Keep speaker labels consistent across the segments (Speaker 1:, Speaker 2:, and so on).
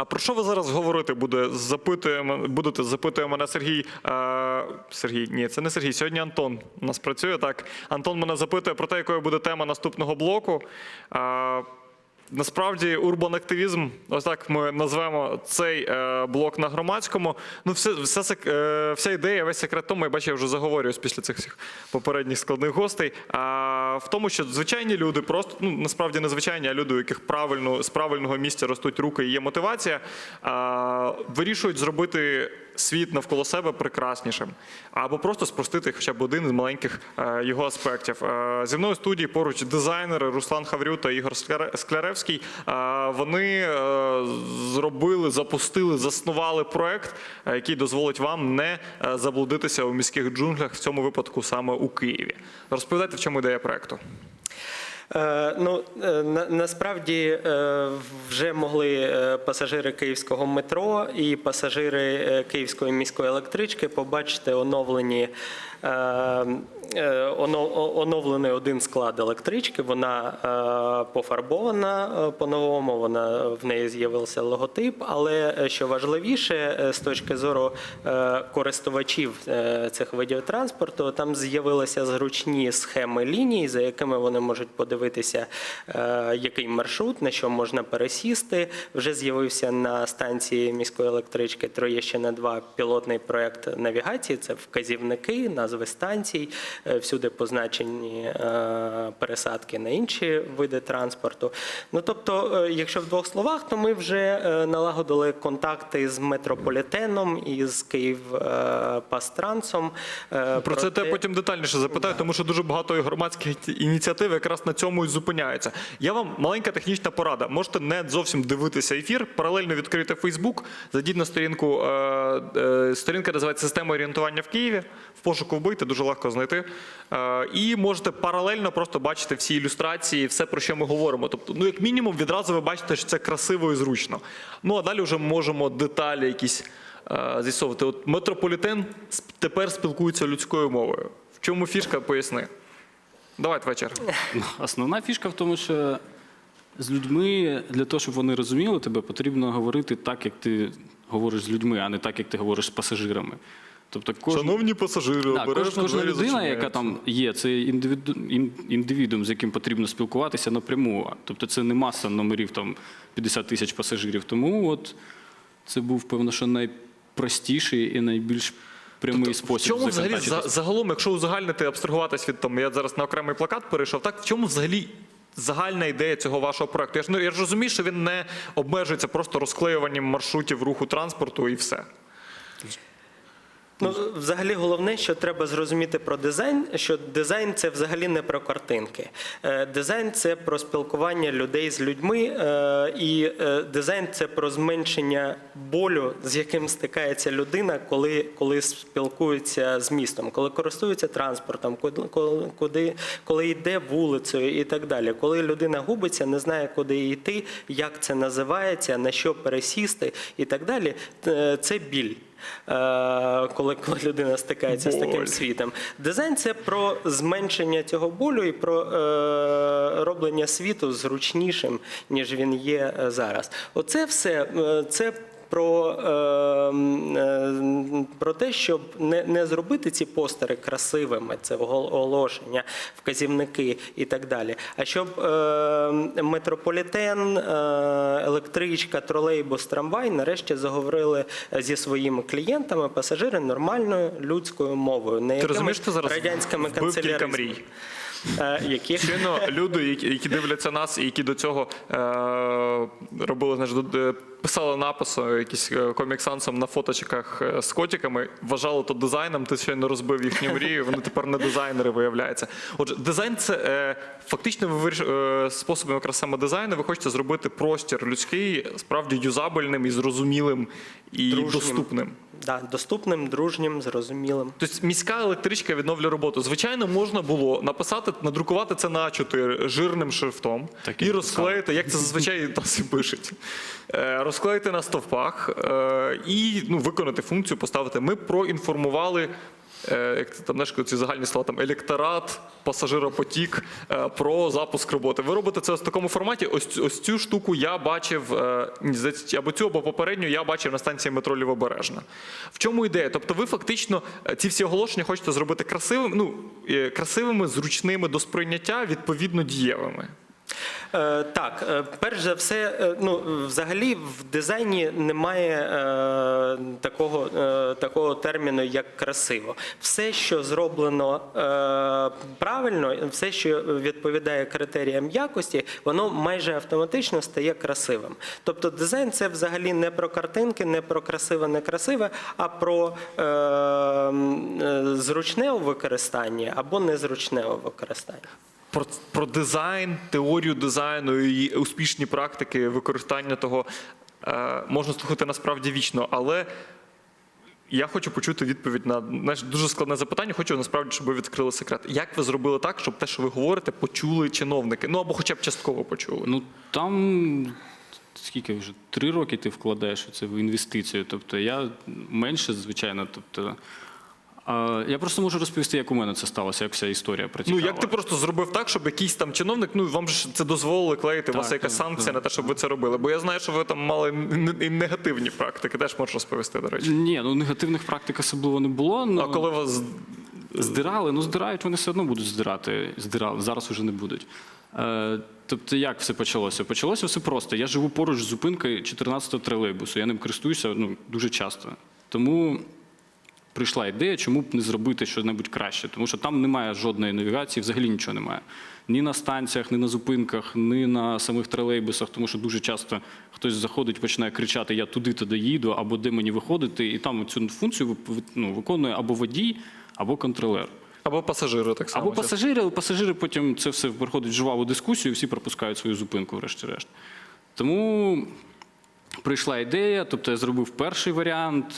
Speaker 1: А про що ви зараз говорити буде? Запитує, будете запитує мене Сергій. Е, Сергій, ні, це не Сергій. Сьогодні Антон у нас працює так. Антон мене запитує про те, якою буде тема наступного блоку. Е, Насправді, урбан активізм, ось так ми назвемо цей е, блок на громадському. Ну, все, все, е, вся ідея, весь секрет тому, я бачу, я вже заговорююсь після цих всіх попередніх складних гостей. А, в тому, що звичайні люди, просто ну насправді не звичайні, а люди, у яких правильно з правильного місця ростуть руки і є мотивація, а, вирішують зробити світ навколо себе прекраснішим, або просто спростити хоча б один з маленьких е, його аспектів. Е, зі мною в студії поруч дизайнери Руслан Хаврю та Ігор Скляревський. Е, вони зробили, запустили, заснували проект, який дозволить вам не заблудитися у міських джунглях, в цьому випадку саме у Києві. Розповідайте, в чому ідея проекту.
Speaker 2: Е, Ну е, насправді е, вже могли пасажири київського метро і пасажири київської міської електрички побачити оновлені. Оновлений один склад електрички, вона пофарбована по-новому, вона в неї з'явився логотип. Але що важливіше, з точки зору користувачів цих видів транспорту, там з'явилися зручні схеми ліній, за якими вони можуть подивитися, е, який маршрут, на що можна пересісти. Вже з'явився на станції міської електрички Троєщина 2 пілотний проект навігації. Це вказівники, назви станцій, е, всюди позначені е, пересадки на інші види транспорту. Ну тобто, якщо в двох словах, то ми вже налагодили контакти з метрополітеном і з Київ-Пастрансом.
Speaker 1: Про це те потім детальніше запитаю, тому що дуже багато громадських ініціатив якраз на цьому і зупиняються. Я вам маленька технічна порада. Можете не зовсім дивитися ефір, паралельно відкрити Фейсбук, зайдіть на сторінку. Е, е, сторінка називається Система орієнтування в Києві. В пошуку вбийте, дуже легко знайти. Е, і можете паралельно просто бачити всі ілюстрації, все про що ми говоримо. Тобто, ну як мінімум, відразу ви бачите, що це красиво і зручно. Ну а далі вже можемо деталі якісь з'ясовувати. От метрополітен тепер спілкується людською мовою. В чому фішка, поясни. Давай, твоя черга.
Speaker 3: Ну, Основна фішка в тому, що з людьми для того, щоб вони розуміли тебе, потрібно говорити так, як ти говориш з людьми, а не так, як ти говориш з пасажирами. Тобто кожен,
Speaker 1: Шановні пасажири,
Speaker 3: Да, кож-
Speaker 1: обережно
Speaker 3: кожна людина, яка там є, це індивіду, ін- індивідум, з яким потрібно спілкуватися напряму. Тобто це не маса номерів там 50 тисяч пасажирів. Тому от це був, певно, що найпростіший і найбільш прямий
Speaker 1: Тобто, в
Speaker 3: спосіб.
Speaker 1: чому взагалі за- загалом, якщо узагальнити, абстрагуватись від там, я зараз на окремий плакат перейшов, так в чому взагалі загальна ідея цього вашого проекту? Я ж, ну, я ж розумію, що він не обмежується просто розклеюванням маршрутів руху транспорту і все.
Speaker 2: Ну, взагалі, головне, що треба зрозуміти про дизайн, що дизайн це взагалі не про картинки. Е, Дизайн це про спілкування людей з людьми, е, і е, дизайн це про зменшення болю, з яким стикається людина, коли, коли спілкується з містом, коли користується транспортом, куди, коли- коли йде вулицею і так далі. Коли людина губиться, не знає, куди йти, як це називається, на що пересісти і так далі. Це біль. Е, коли, коли людина стикається з таким світом. Дизайн це про зменшення цього болю і про е, роблення світу зручнішим, ніж він є е, зараз. Оце все це. Про, е, е, про те, щоб не, не зробити ці постери красивими, це огол- оголошення, вказівники і так далі. А щоб е, метрополітен, е, електричка, тролейбус, трамвай нарешті заговорили зі своїми клієнтами, пасажири нормальною людською мовою, не
Speaker 1: Ти розумієш,
Speaker 2: якимись
Speaker 1: зараз
Speaker 2: радянськими
Speaker 1: вбив
Speaker 2: Е, Яких
Speaker 1: Щойно люди, які, які дивляться нас і які до цього е, робили, знаєш, е, писали написи якісь коміксансом на фоточках з котиками, вважали то дизайном, ти щойно розбив їхню мрію, вони тепер не дизайнери виявляються. Отже, дизайн це фактично ви виріш, е, способом якраз саме дизайну, ви хочете зробити простір людський справді юзабельним і зрозумілим і
Speaker 2: Дружнім.
Speaker 1: доступним.
Speaker 2: да, доступним, дружнім, зрозумілим.
Speaker 1: Тобто міська електричка відновлює роботу. Звичайно, можна було написати, надрукувати це на А4 жирним шрифтом
Speaker 3: Так
Speaker 1: і
Speaker 3: і
Speaker 1: розклеїти, як це зазвичай нас і пишуть. Е, Розклеїти на стовпах е, і ну, виконати функцію, поставити. Ми проінформували як там знаєш, ці загальні слова там електорат, пасажиропотік е, про запуск роботи. Ви робите це в такому форматі. Ось, ось цю штуку я бачив е, або цю, або попередню я бачив на станції метро Лівобережна. В чому ідея? Тобто, ви фактично е, ці всі оголошення хочете зробити красивими, ну е, красивими, зручними до сприйняття, відповідно дієвими.
Speaker 2: Е, Так, е, перш за все, е, ну взагалі в дизайні немає е, такого, е, такого терміну, як красиво. Все, що зроблено е, правильно, все, що відповідає критеріям якості, воно майже автоматично стає красивим. Тобто дизайн це взагалі не про картинки, не про красиве, не красиве, а про е, е, зручне у використанні або незручне у використанні.
Speaker 1: Про, про дизайн, теорію дизайну і успішні практики використання того е, можна слухати насправді вічно, але я хочу почути відповідь на знаєш, дуже складне запитання. Хочу насправді, щоб ви відкрили секрет. Як ви зробили так, щоб те, що ви говорите, почули чиновники? Ну або хоча б частково почули.
Speaker 3: Ну там скільки вже три роки ти вкладаєш це в інвестицію. Тобто я менше, звичайно. Тобто, а, я просто можу розповісти, як у мене це сталося, як вся історія
Speaker 1: Ну як ти просто зробив так, щоб якийсь там чиновник, ну вам ж це дозволили клеїти, у вас є якась
Speaker 3: так,
Speaker 1: санкція
Speaker 3: так.
Speaker 1: на те, щоб ви це робили. Бо я знаю, що ви там мали і негативні практики, теж можеш розповісти, до речі.
Speaker 3: Ні, ну негативних практик особливо не було. Ну,
Speaker 1: А коли вас
Speaker 3: Здирали, ну здирають, вони все одно будуть здирати. Здирали, зараз уже не будуть. Е, тобто, як все почалося? Почалося все просто. Я живу поруч з зупинкою 14-го тролейбусу. Я ним користуюся ну, дуже часто. Тому прийшла ідея, чому б не зробити щось краще. Тому що там немає жодної навігації, взагалі нічого немає. Ні на станціях, ні на зупинках, ні на самих тролейбусах, тому що дуже часто хтось заходить, починає кричати Я туди-то доїду, або де мені виходити, і там цю функцію ну, виконує або водій, або контролер.
Speaker 1: або пасажири так само.
Speaker 3: Або пасажири, але пасажири потім це все переходить в жваву дискусію, всі пропускають свою зупинку, врешті-решт. Тому прийшла ідея, тобто я зробив перший варіант.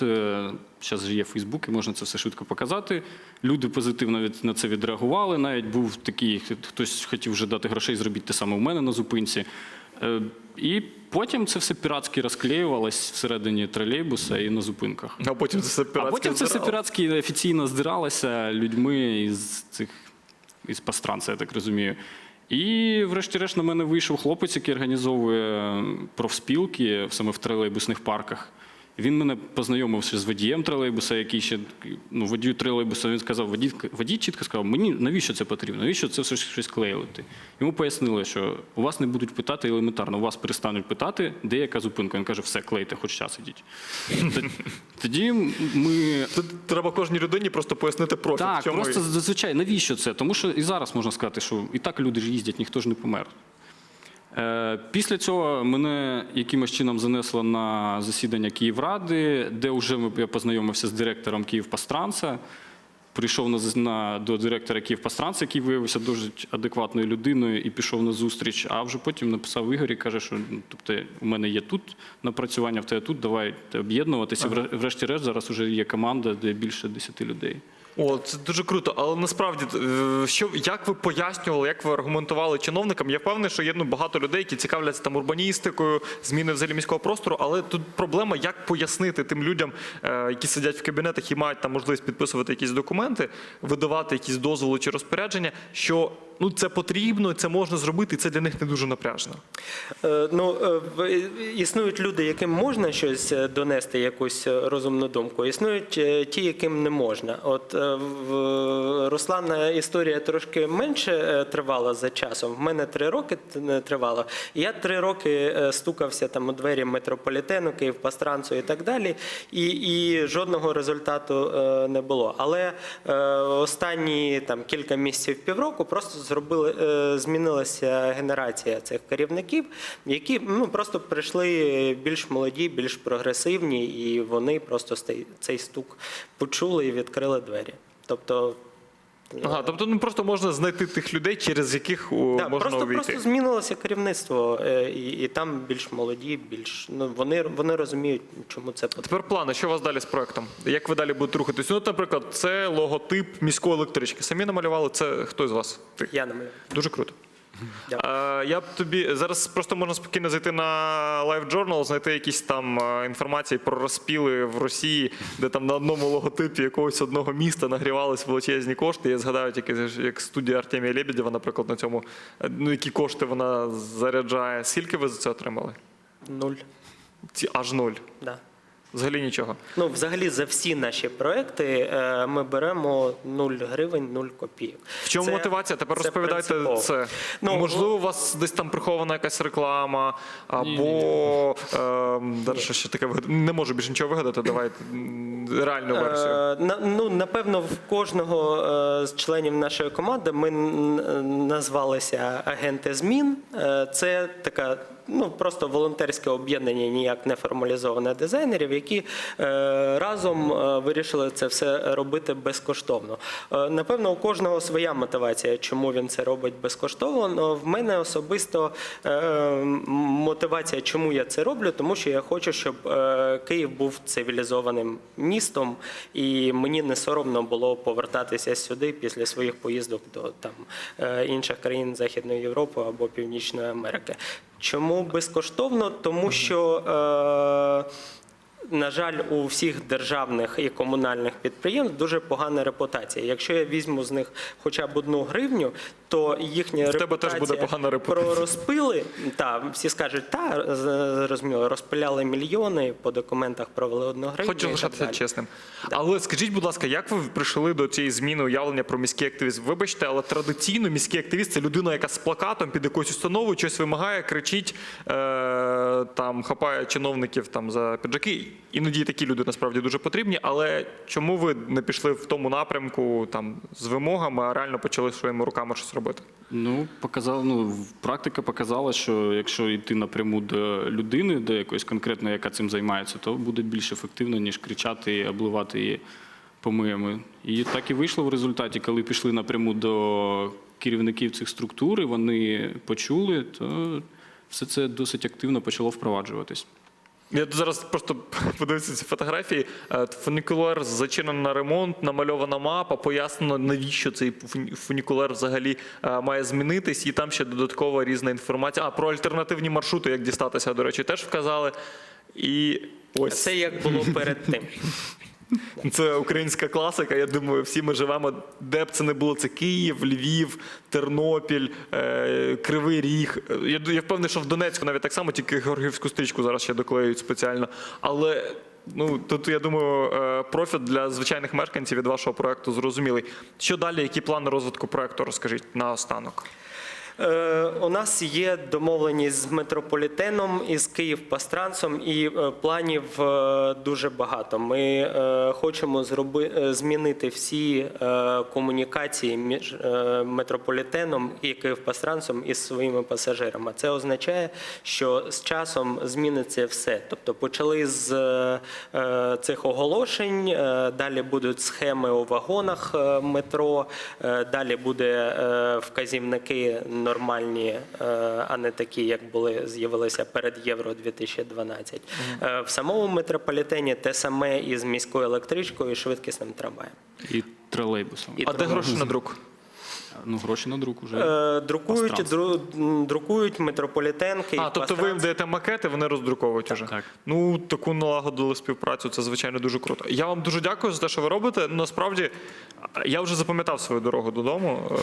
Speaker 3: Зараз же є Фейсбук, і можна це все швидко показати. Люди позитивно на це відреагували. Навіть був такий, хтось хотів вже дати грошей, зробіть те саме у мене на зупинці. Е, І потім це все піратськи розклеювалось всередині тролейбуса і на зупинках.
Speaker 1: А потім це все
Speaker 3: А потім це все піратськи офіційно здиралося людьми із цих із пастранця, я так розумію. І, врешті-решт, на мене вийшов хлопець, який організовує профспілки саме в тролейбусних парках. Він мене познайомив ще з водієм тролейбуса, який ще ну, водію тролейбуса. Він сказав, водій, водій чітко сказав, мені навіщо це потрібно? Навіщо це все щось клеїти? Йому пояснили, що у вас не будуть питати елементарно, у вас перестануть питати, де яка зупинка. Він каже, все, клейте, хоч час ідіть. Тоді ми
Speaker 1: Тут треба кожній людині просто пояснити профіль.
Speaker 3: так, просто зазвичай навіщо це? Тому що і зараз можна сказати, що і так люди ж їздять, ніхто ж не помер. Е, Після цього мене якимось чином занесло на засідання Київради, де вже я познайомився з директором Київпастранса. Прийшов на, на, до директора Київпастранса, який виявився дуже адекватною людиною і пішов на зустріч. А вже потім написав Ігор і каже, що ну, тобто, у мене є тут напрацювання, в тебе тут, давай об'єднуватися. Вре- Врешті-решт, зараз вже є команда, де більше 10 людей.
Speaker 1: О, це дуже круто. Але насправді, е, що як ви пояснювали, як ви аргументували чиновникам? Я впевнений, що є ну, багато людей, які цікавляться там урбаністикою, зміни взагалі міського простору. Але тут проблема, як пояснити тим людям, е, які сидять в кабінетах і мають там можливість підписувати якісь документи, видавати якісь дозволи чи розпорядження, що ну це потрібно, це можна зробити, і це для них не дуже напряжно.
Speaker 2: Е, Ну, е, існують люди, яким можна щось донести, якусь розумну думку. Існують ті, яким не можна. От Руслана історія трошки менше е, тривала за часом. В мене три роки тривало. Я три роки е, стукався там у двері метрополітену, Київпастранцу і так далі. І, і жодного результату е, не було. Але е, останні там кілька місяців півроку просто зробили е, змінилася генерація цих керівників, які ну просто прийшли більш молоді, більш прогресивні, і вони просто цей стук почули і відкрили двері. Тобто.
Speaker 1: Ага, тобто ну просто можна знайти тих людей, через яких
Speaker 2: да,
Speaker 1: можна
Speaker 2: просто,
Speaker 1: увійти.
Speaker 2: просто змінилося керівництво, е, і, і там більш молоді, більш ну вони, вони розуміють, чому це потрібно.
Speaker 1: Тепер плани, що у вас далі з проектом? Як ви далі будете рухатись? Ну, наприклад, це логотип міської електрички. Самі намалювали це хто з вас? Ти.
Speaker 2: Я намалював.
Speaker 1: Дуже круто. Е, Я б тобі зараз просто можна спокійно зайти на Live Journal, знайти якісь там е, інформації про розпіли в Росії, де там на одному логотипі якогось одного міста нагрівались величезні кошти. Я згадаю тільки як студія Артемія Лебедєва, наприклад, на цьому е, ну які кошти вона заряджає. Скільки ви за це отримали?
Speaker 2: Нуль.
Speaker 1: Ці аж нуль.
Speaker 2: Да.
Speaker 1: Взагалі нічого.
Speaker 2: Ну, взагалі, за всі наші проекти е, ми беремо 0 гривень, 0 копійок.
Speaker 1: В чому
Speaker 2: Це-
Speaker 1: мотивація? Тепер
Speaker 2: це
Speaker 1: розповідайте
Speaker 2: принципово.
Speaker 1: це.
Speaker 2: Ну,
Speaker 1: Можливо, у вас десь там прихована якась реклама, або ем, зараз що ще таке вигад- Не можу більше нічого вигадати. Давайте м, реальну версію.
Speaker 2: Е, на- ну, напевно, в кожного е, з членів нашої команди ми н- назвалися агенти змін. Е, Це така. Ну, просто волонтерське об'єднання, ніяк не формалізоване дизайнерів, які е, разом е, вирішили це все робити безкоштовно. Е, напевно, у кожного своя мотивація, чому він це робить безкоштовно. Но в мене особисто мотивація, чому я це роблю, тому що я хочу, щоб Київ був цивілізованим містом, і мені не соромно було повертатися сюди після своїх поїздок до там інших країн Західної Європи або Північної Америки. Чому безкоштовно? Тому що. Е, на жаль, у всіх державних і комунальних підприємств дуже погана репутація. Якщо я візьму з них хоча б одну гривню, то їхня
Speaker 1: В тебе теж буде погана репутація.
Speaker 2: про розпили. Та всі скажуть, та зрозуміло, розпиляли мільйони по документах провели одну гривню.
Speaker 1: Хочу лишатися чесним. Але скажіть, будь ласка, як ви прийшли до цієї зміни уявлення про міський активізм? Вибачте, але традиційно міський активіст це людина, яка з плакатом під якоюсь установою щось вимагає, кричить, е, там хапає чиновників там за піджаки. Іноді такі люди насправді дуже потрібні. Але чому ви не пішли в тому напрямку там з вимогами, а реально почали своїми руками щось робити?
Speaker 3: Ну, показав, ну, практика показала, що якщо йти напряму до людини, до якоїсь конкретної, яка цим займається, то буде більш ефективно, ніж кричати і обливати її помиями. І так і вийшло в результаті, коли пішли напряму до керівників цих структур, і вони почули, то все це досить активно почало впроваджуватись.
Speaker 1: Я зараз просто подивився ці фотографії. Е, Фунікулер зачинений на ремонт, намальована мапа, пояснено, навіщо цей фунікулер взагалі е, має змінитись, і там ще додаткова різна інформація. А про альтернативні маршрути, як дістатися, до речі, теж вказали. І ось
Speaker 2: Це як було перед тим.
Speaker 1: це українська класика. Я думаю, всі ми живемо, де б це не було. Це Київ, Львів, Тернопіль, е, Кривий Ріг. Я, впевнений, що в Донецьку навіть так само, тільки Георгіївську стрічку зараз ще доклеюють спеціально. Але ну тут я думаю, е, профіт для звичайних мешканців від вашого проекту зрозумілий. Що далі? Які плани розвитку проекту? Розкажіть наостанок.
Speaker 2: Е, У нас є домовленість з метрополітеном і з Київпастрансом, і е, планів е, дуже багато. Ми е, хочемо зроби, е, змінити всі е, комунікації між е, метрополітеном і Київпастрансом із своїми пасажирами. Це означає, що з часом зміниться все. Тобто почали з е, цих оголошень, е, далі будуть схеми у вагонах е, метро, е, далі буде е, вказівники нормальні, е, а не такі, як були з'явилися перед Євро 2012. Е, В самому метрополітені те саме і з міською електричкою, і швидкісним трамваєм.
Speaker 3: І тролейбусом.
Speaker 2: І
Speaker 1: А де гроші на друк?
Speaker 3: Ну, гроші на друк уже.
Speaker 2: Е, Друкують, дру- друкують метрополітен,
Speaker 1: А, тобто ви їм даєте макети, вони роздруковують уже.
Speaker 3: Так.
Speaker 1: Ну, таку налагодили співпрацю, це звичайно дуже круто. Я вам дуже дякую за те, що ви робите. Насправді, я вже запам'ятав свою дорогу додому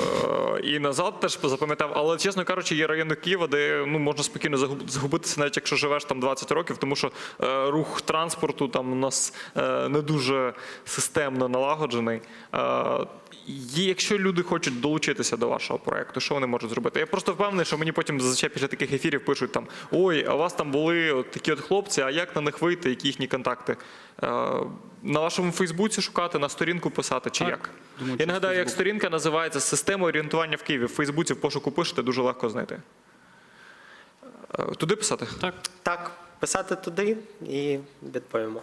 Speaker 1: е, і назад теж запам'ятав. Але, чесно кажучи, є райони Києва, де ну, можна спокійно загубитися, навіть якщо живеш там 20 років, тому що е, рух транспорту там у нас е, не дуже системно налагоджений. Е, і якщо люди хочуть долучитися до вашого проекту, що вони можуть зробити? Я просто впевнений, що мені потім зазвичай після таких ефірів пишуть там: ой, а у вас там були от такі от хлопці, а як на них вийти, які їхні контакти? Е, на вашому Фейсбуці шукати, на сторінку писати чи
Speaker 3: Так,
Speaker 1: як?
Speaker 3: думаю,
Speaker 1: Я нагадаю, як сторінка називається Система орієнтування в Києві. В Фейсбуці в пошуку пишете, дуже легко знайти. Е, Туди писати?
Speaker 3: Так.
Speaker 2: Так, писати туди і відповімо.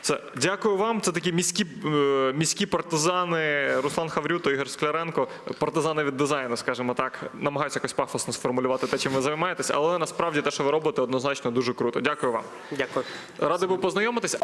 Speaker 1: Все, дякую вам. Це такі міські, е, міські партизани Руслан Хаврю та Ігор Скляренко. Партизани від дизайну, скажімо так. намагаються якось пафосно сформулювати те, чим ви займаєтесь, але насправді те, що ви робите, однозначно дуже круто. Дякую вам.
Speaker 2: Дякую.
Speaker 1: Радий був познайомитися.